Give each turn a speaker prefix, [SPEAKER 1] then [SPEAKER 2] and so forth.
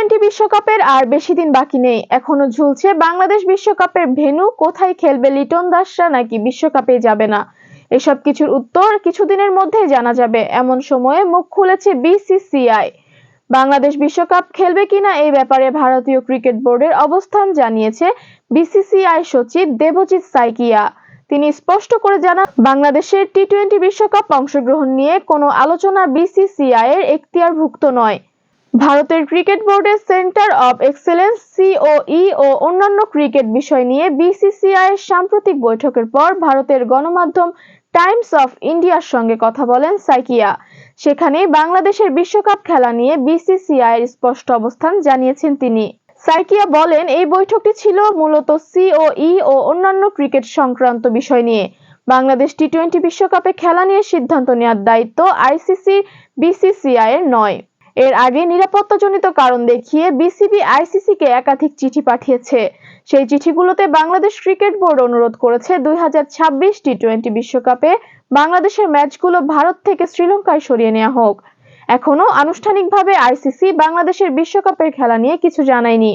[SPEAKER 1] Twenty বিশ্বকাপের আর বেশি দিন বাকি নেই। এখনও ঝুলছে বাংলাদেশ বিশ্বকাপের ভেন্যু। কোথায় খেলবে লিটন দাসরা নাকি বিশ্বকাপে যাবে না? এসব কিছুর উত্তর কিছুদিনের মধ্যেই জানা যাবে। এমন সময়ে মুখ খুলেছে বিসিসিআই বাংলাদেশ বিশ্বকাপ খেলবে কিনা এই ব্যাপারে ভারতীয় ক্রিকেট বোর্ডের অবস্থান জানিয়েছে বিসিসিআই সচিব দেবজিৎ সাইকিয়া। তিনি স্পষ্ট করে জানান, বাংলাদেশের টি টোয়েন্টি বিশ্বকাপ অংশগ্রহণ নিয়ে কোনো আলোচনা বিসিসিআই এর এখতিয়ারভুক্ত নয়। ভারতের ক্রিকেট বোর্ডের সেন্টার অব এক্সেলেন্স, সিওই ও অন্যান্য ক্রিকেট বিষয় নিয়ে বিসিসিআই এর সাম্প্রতিক বৈঠকের পর ভারতের গণমাধ্যম টাইমস অফ ইন্ডিয়ার সঙ্গে কথা বলেন সাইকিয়া। সেখানে বাংলাদেশের বিশ্বকাপ খেলা নিয়ে বিসিসিআই এর স্পষ্ট অবস্থান জানিয়েছেন তিনি। সাইকিয়া বলেন, এই বৈঠকটি ছিল মূলত সিওই ও অন্যান্য ক্রিকেট সংক্রান্ত বিষয় নিয়ে। বাংলাদেশ টি টোয়েন্টি বিশ্বকাপে খেলা নিয়ে সিদ্ধান্ত নেওয়ার দায়িত্ব আইসিসি বিসিসিআই এর নয়। এর আগে নিরাপত্তাজনিত কারণ দেখিয়ে বিসিবি আইসিসি কে একাধিক চিঠি পাঠিয়েছে। সেই চিঠিগুলোতে বাংলাদেশ ক্রিকেট বোর্ড অনুরোধ করেছে দুই হাজার ছাব্বিশ টি টোয়েন্টি বিশ্বকাপে বাংলাদেশের ম্যাচগুলো ভারত থেকে শ্রীলঙ্কায় সরিয়ে নেওয়া হোক। এখনও আনুষ্ঠানিকভাবে আইসিসি বাংলাদেশের বিশ্বকাপের খেলা নিয়ে কিছু জানায়নি।